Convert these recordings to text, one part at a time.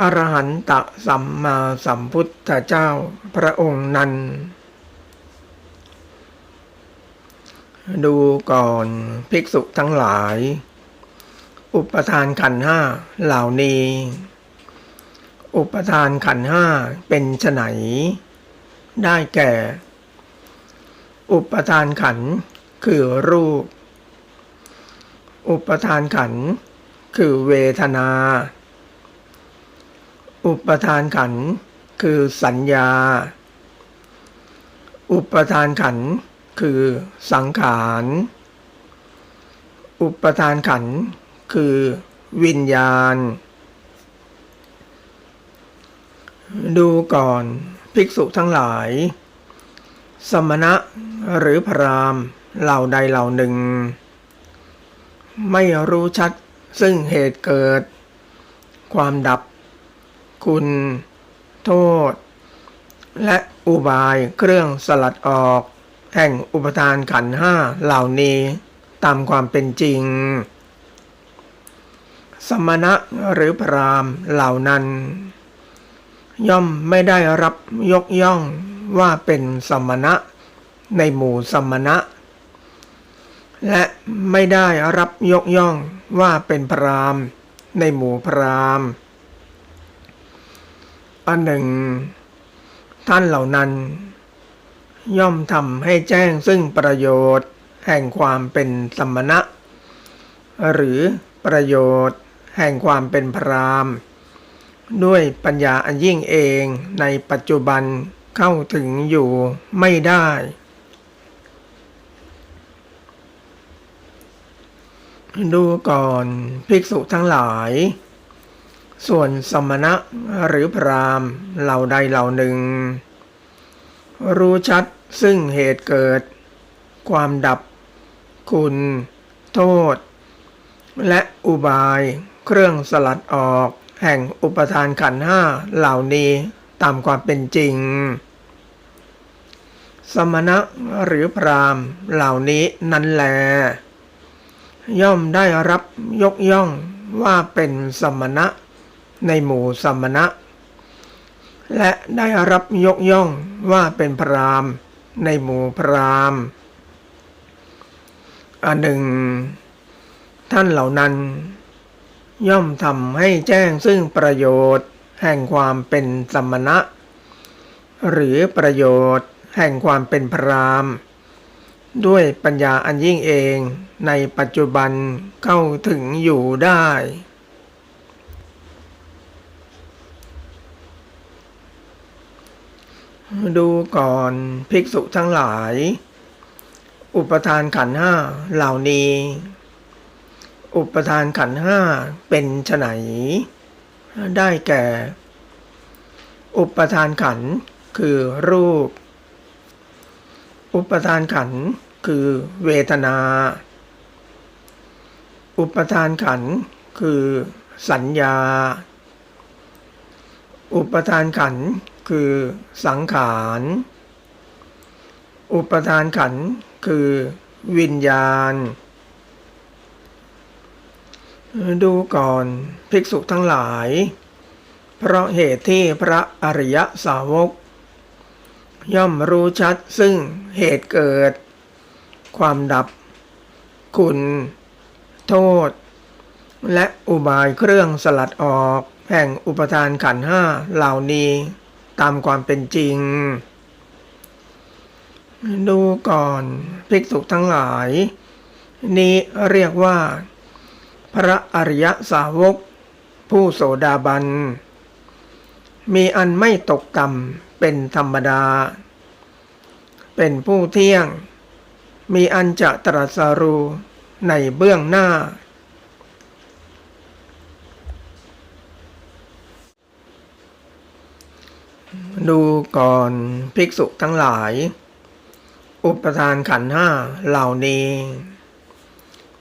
อรหันตสัมมาสัมพุทธเจ้าพระองค์นั้น ดูก่อนภิกษุทั้งหลาย อุปทานขันห้าเหล่านี้ อุปทานขันห้าเป็นไฉนได้แก่ อุปทานขันคือรูป อุปทานขันคือเวทนา อุปทานขันธ์คือสัญญา อุปทานขันธ์คือสังขาร อุปทานขันธ์คือวิญญาณ ดูก่อนภิกษุทั้งหลาย สมณะหรือพรามเหล่าใดเหล่าหนึ่ง ไม่รู้ชัดซึ่งเหตุเกิด ความดับ คุณ โทษ และอุบายเครื่องสลัดออก แห่งอุปทานขันห้าเหล่านี้ตามความเป็นจริง สมณะหรือพรามเหล่านั้น ย่อมไม่ได้รับยกย่องว่าเป็นสมณะในหมู่สมณะ และไม่ได้รับยกย่องว่าเป็นพรามในหมู่พราม อันหนึ่ง ท่านเหล่านั้น ย่อมทำให้แจ้งซึ่งประโยชน์แห่งความเป็นสมณะ หรือประโยชน์แห่งความเป็นพรามด้วยปัญญาอันยิ่งเองในปัจจุบันเข้าถึงอยู่ไม่ได้ ดูก่อนภิกษุทั้งหลาย ส่วนสมณะหรือพรามเหล่าใดเหล่าหนึ่ง รู้ชัดซึ่งเหตุเกิด ความดับ คุณ โทษ และอุบายเครื่องสลัดออกแห่งอุปทานขันห้าเหล่านี้ตามความเป็นจริง สมณะหรือพรามเหล่านี้นั้นแล ย่อมได้รับยกย่องว่าเป็นสมณะ ในหมู่สมณะ และได้รับยกย่องว่าเป็นพรามในหมู่พรามอันหนึ่ง ท่านเหล่านั้น ย่อมทำให้แจ้งซึ่งประโยชน์แห่งความเป็นสมณะ หรือประโยชน์แห่งความเป็นพรามด้วยปัญญาอันยิ่งเองในปัจจุบันเข้าถึงอยู่ได้ ดูก่อนภิกษุทั้งหลาย อุปทานขันธ์ห้าเหล่านี้ อุปทานขันธ์ห้าเป็นไฉนได้แก่ อุปทานขันธ์คือรูป อุปทานขันธ์คือเวทนา อุปทานขันธ์คือสัญญา อุปทานขันธ์ คือสังขาร อุปทานขันธ์คือวิญญาณ ดูก่อนภิกษุทั้งหลาย เพราะเหตุที่พระอริยสาวก ย่อมรู้ชัดซึ่งเหตุเกิด ความดับ คุณ โทษ และอุบายเครื่องสลัดออกแห่งอุปทานขันธ์ห้าเหล่านี้ ตามความเป็นจริง ดูก่อนภิกษุทั้งหลาย นี้เรียกว่า พระอริยสาวก ผู้โสดาบัน มีอันไม่ตกต่ำเป็นธรรมดา เป็นผู้เที่ยง มีอันจะตรัสรู้ในเบื้องหน้า ดูก่อนภิกษุทั้งหลาย อุปทานขันธ์ห้าเหล่านี้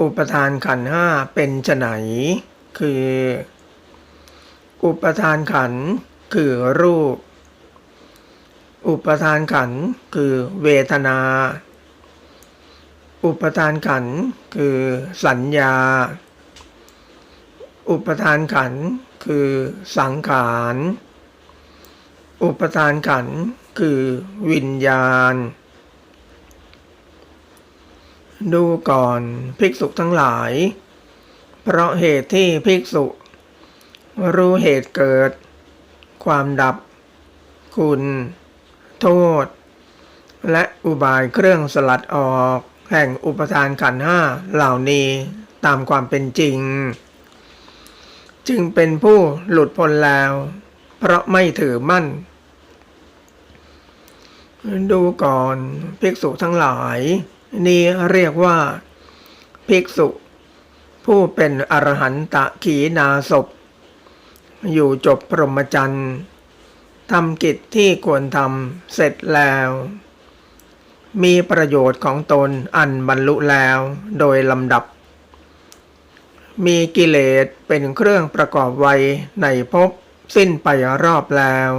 อุปทานขันธ์ห้าเป็นไฉนคือ อุปทานขันธ์คือรูป อุปทานขันธ์คือเวทนา อุปทานขันธ์คือสัญญา อุปทานขันธ์คือสังขาร อุปทานขันธ์คือวิญญาณ ดูก่อนภิกษุทั้งหลาย เพราะเหตุที่ภิกษุ รู้เหตุเกิด ความดับ คุณ โทษ และอุบายเครื่องสลัดออก แห่งอุปทานขันธ์ห้าเหล่านี้ตามความเป็นจริง จึงเป็นผู้หลุดพ้นแล้ว เพราะไม่ถือมั่น ดูก่อนภิกษุทั้งหลาย นี้เรียกว่า ภิกษุ ผู้เป็นอรหันตะขีนาศพอยู่จบพรหมจรรย์ทำกิจที่ควรทำเสร็จแล้ว มีประโยชน์ของตนอันบรรลุแล้วโดยลำดับ มีกิเลสเป็นเครื่องประกอบไว้ในภพสิ้นไปรอบแล้ว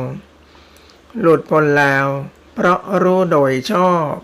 หลุดพ้นแล้ว เพราะรู้โดยชอบ